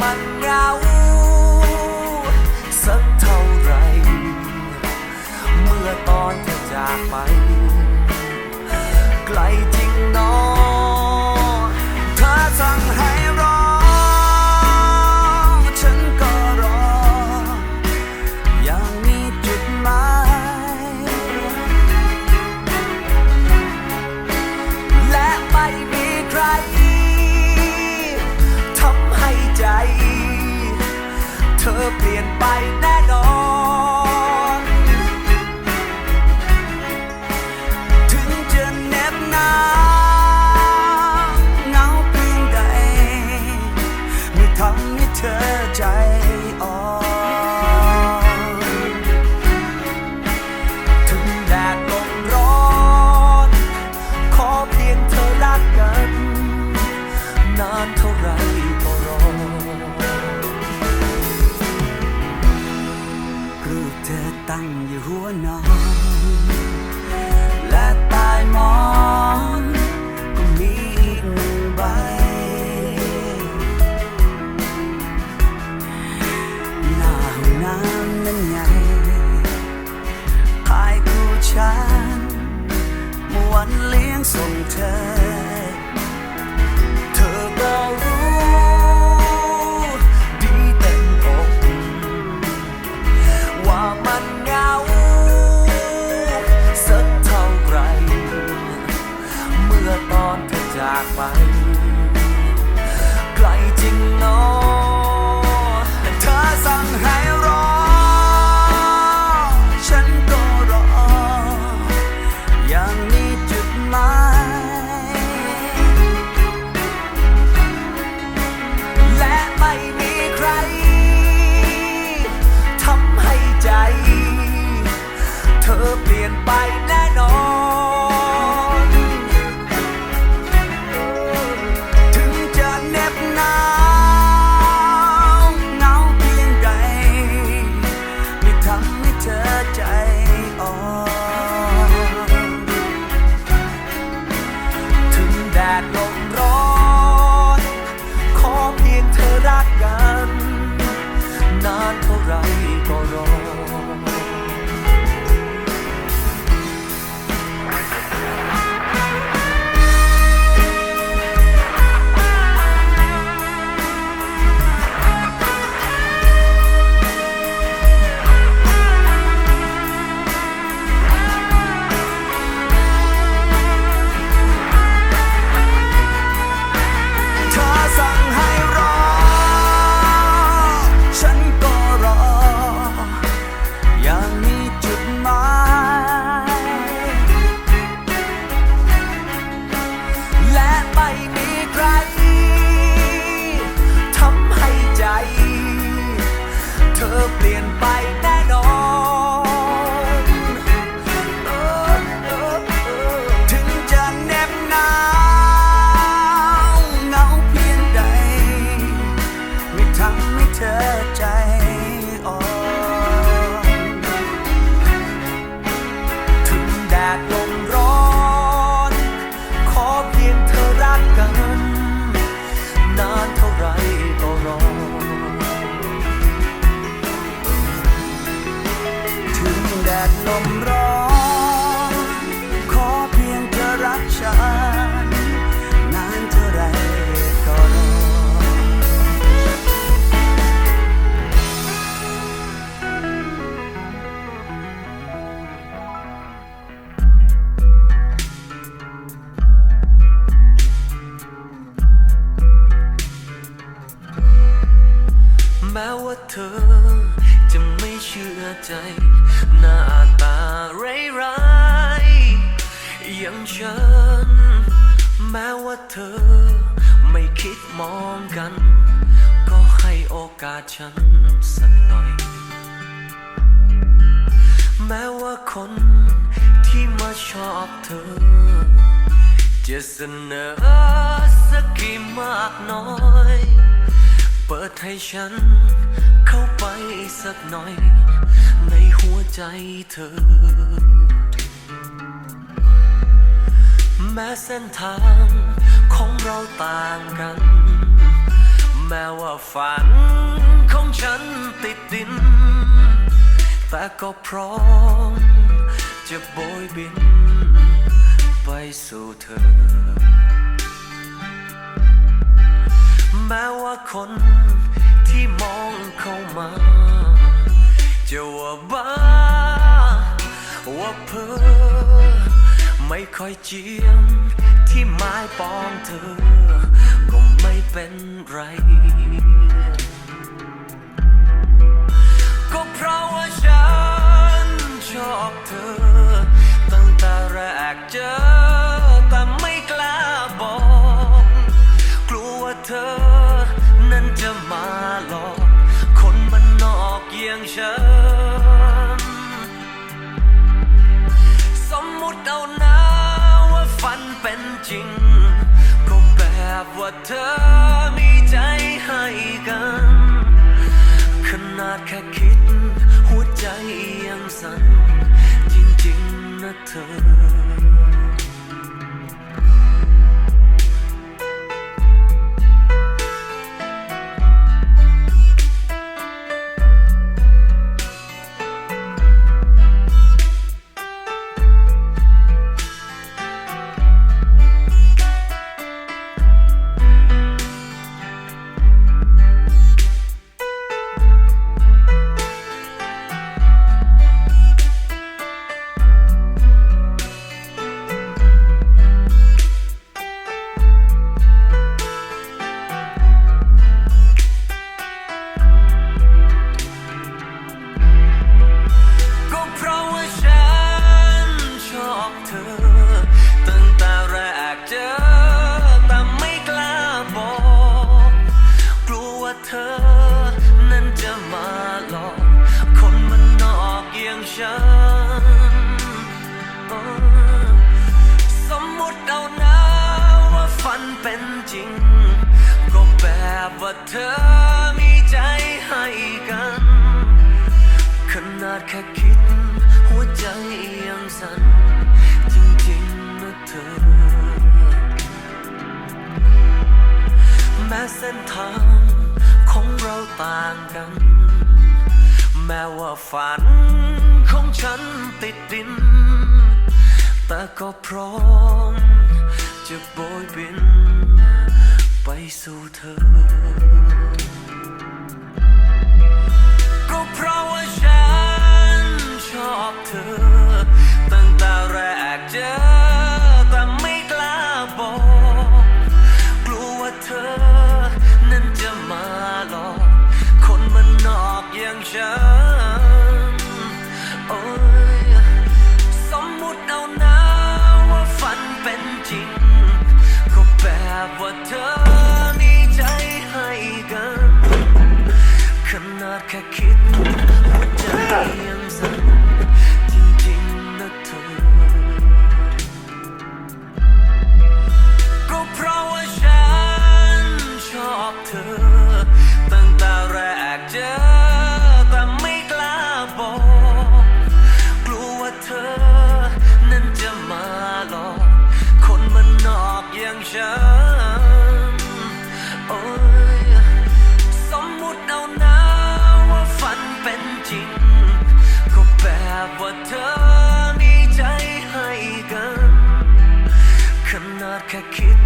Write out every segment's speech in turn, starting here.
มันเหงาสักเท่าไร เมื่อตอนเธอจากไป ไกล apologize. ร้อง ขอเพียงเธรักฉัน นานเท่าไรก็รอ แม้ว่าเธอจะไม่เชื่อใจ เธอ ไม่คิดมองกัน ก็ให้โอกาสฉันสักหน่อย แม้ว่าคนที่มาชอบเธอ จะเสนอสักกี่มากน้อย เปิดให้ฉันเข้าไปสักหน่อย ในหัวใจเธอ แม้เส้นทางของเราต่างกัน แม้ว่าฝันของฉันติดดิน แต่ก็พร้อมจะโบยบิน ไปสู่เธอ แม้ว่าคนที่มองเข้ามา จะว่าบ้าว่าเพ้อ ไม่ค่อยเจียม ที่ไม้ปองเธอ ก็ไม่เป็นไร ก็เพราะว่าฉันชอบเธอ ตั้งแต่แรกเจอ แต่ไม่กล้าบอก กลัวว่าเธอ นั้นจะมาหลอก คนมันนอกอย่างฉัน เป็นจริง ก็แบบว่าเธอมีใจให้กัน ขนาดแค่คิด หัวใจยังสั่นจริงๆนะเธอ เธอ นั้นจะมาหลอก คนมันนอกอย่างฉัน สมมุติเอานะว่าฝันเป็นจริง ก็แบบว่าเธอมีใจให้กัน ขนาดแค่คิด หัวใจยังสั่นจริงๆนะเธอแม้เส้นทาง เราต่างกัน แม้ว่าฝันของฉันติดดิน แต่ก็พร้อมจะโบยบิน ไปสู่เธอ แบบว่าเธอมีใจให้กันขนาดแค่คิดหัวใจยังสั่นจริงๆนะเธอ ก็เพราะว่าฉันชอบเธอ ตั้งแต่แรกเจอแต่ไม่กล้าบอก กลัวว่าเธอ นั้นจะมาหลอกคนมันนอกอย่างฉัน ว่าเธอมีใจให้กัน ขนาดแค่คิด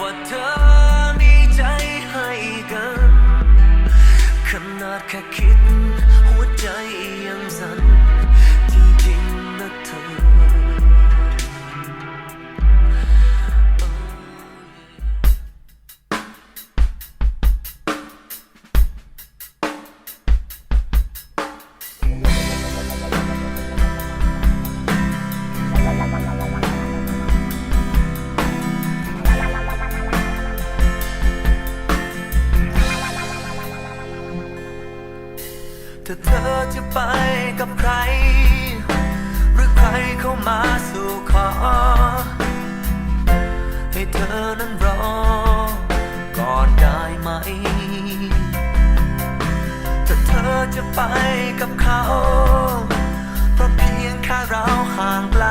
ว่าเธอมีใจให้กัน ขนาดแค่คิด ไปกับใคร หรือใครเข้ามาสู่ขอ ให้เธอนั้นรอ ก่อนได้ไหม ถ้าเธอจะไปกับเขา เพราะเพียงแค่เราห่างไกล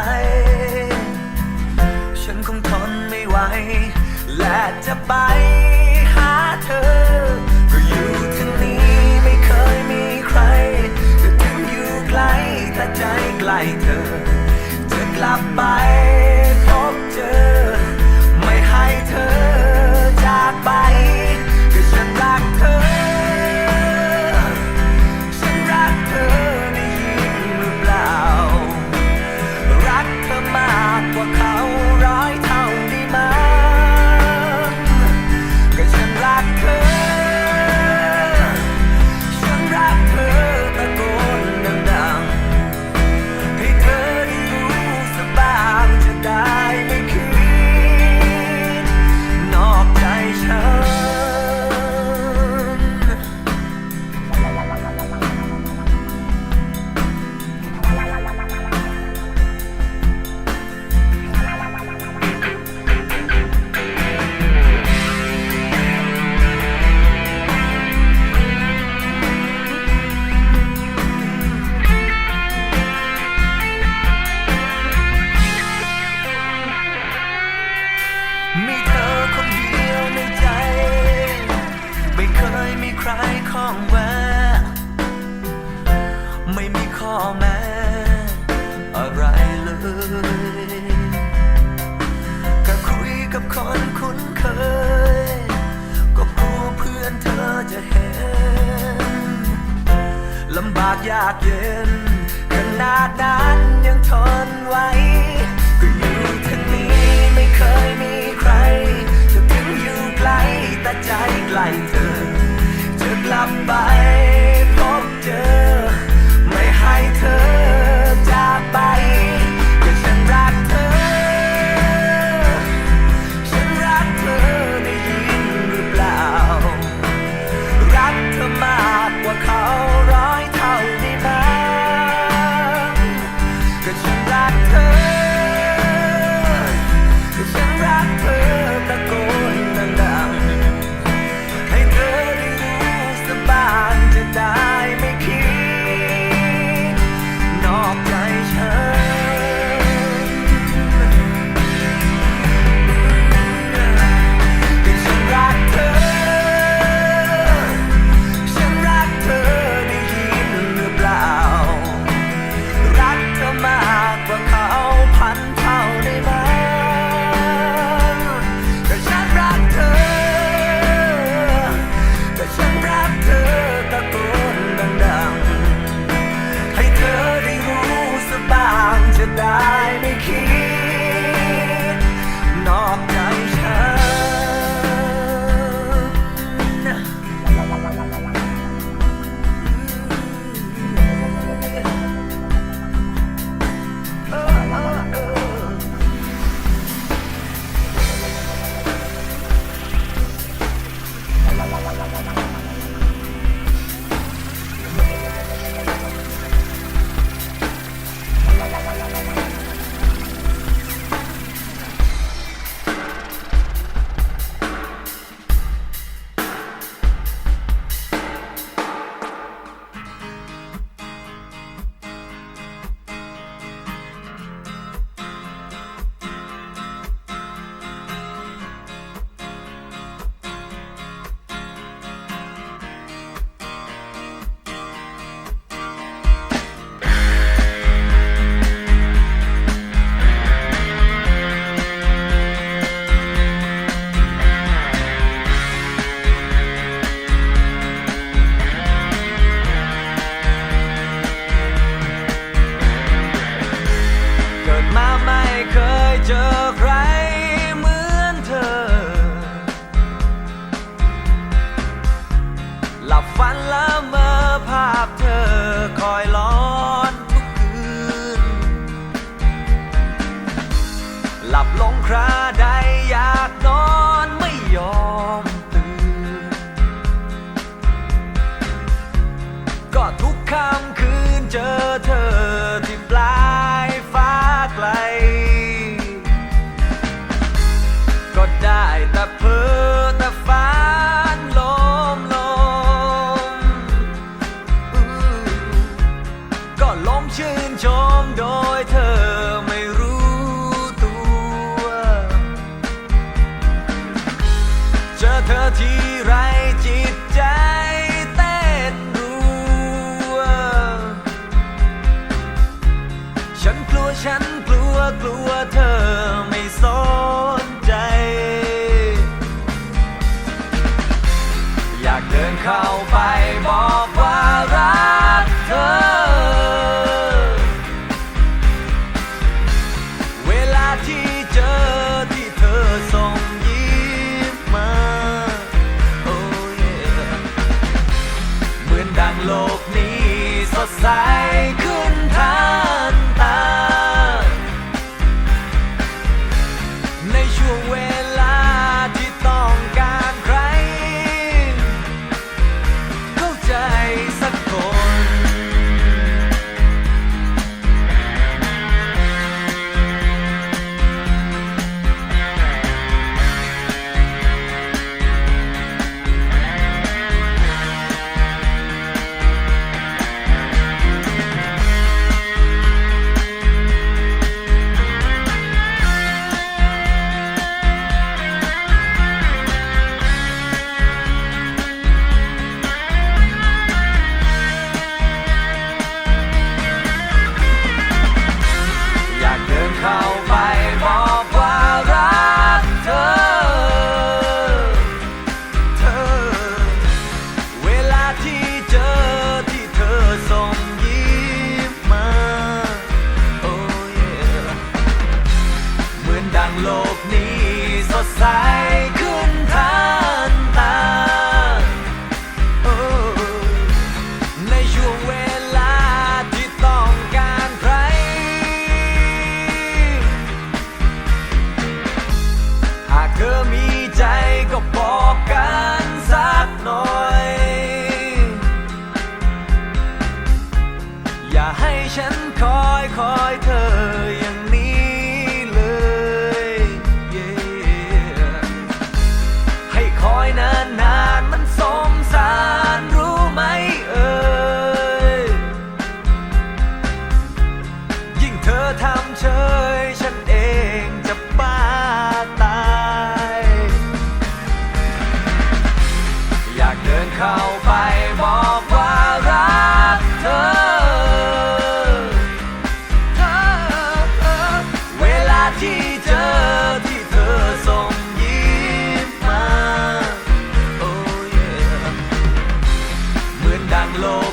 ฉันคงทนไม่ไหว และจะไป เธอ จะกลับไป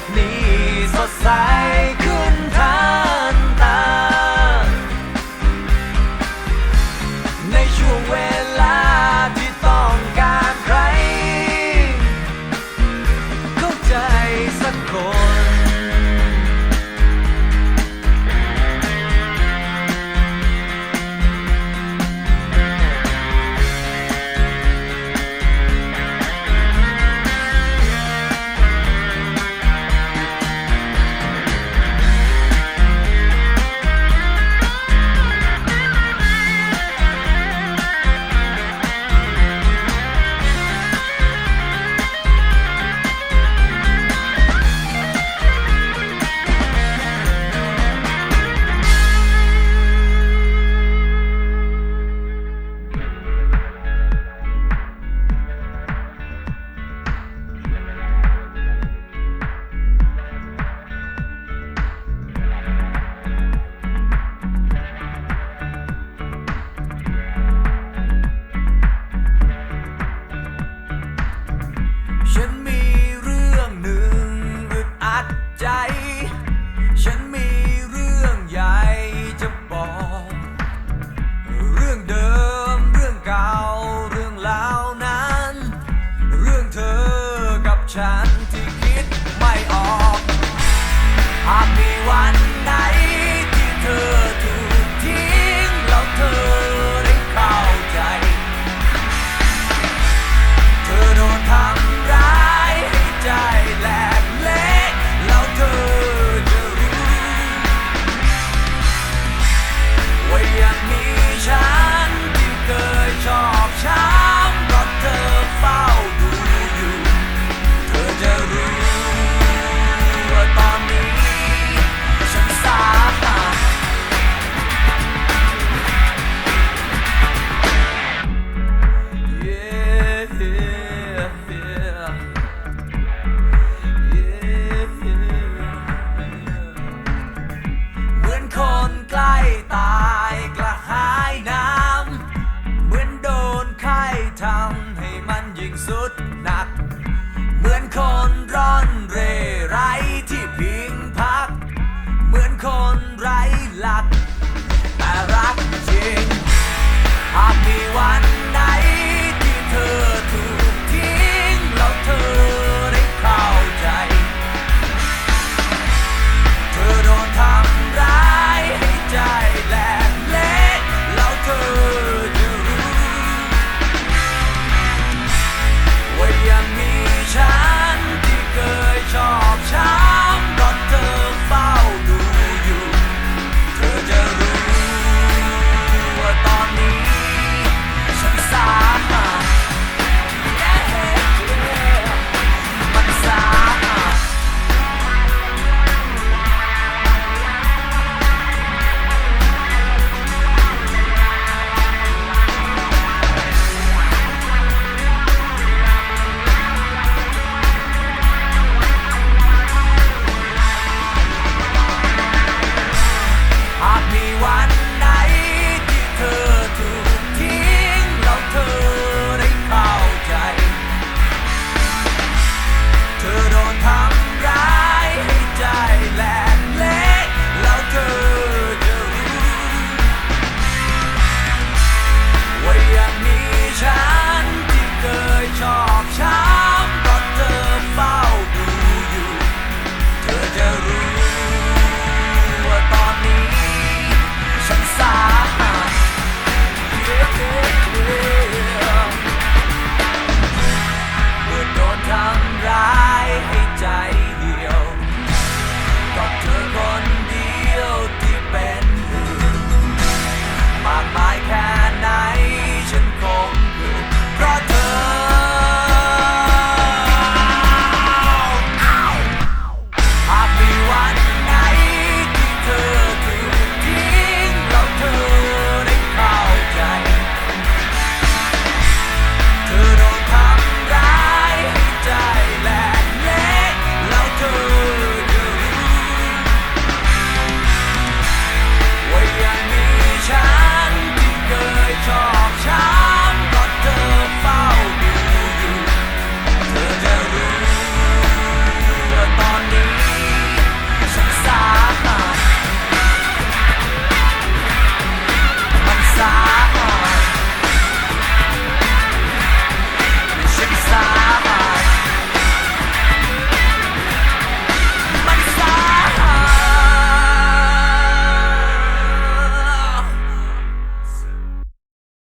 กนี้สดใสขึ้น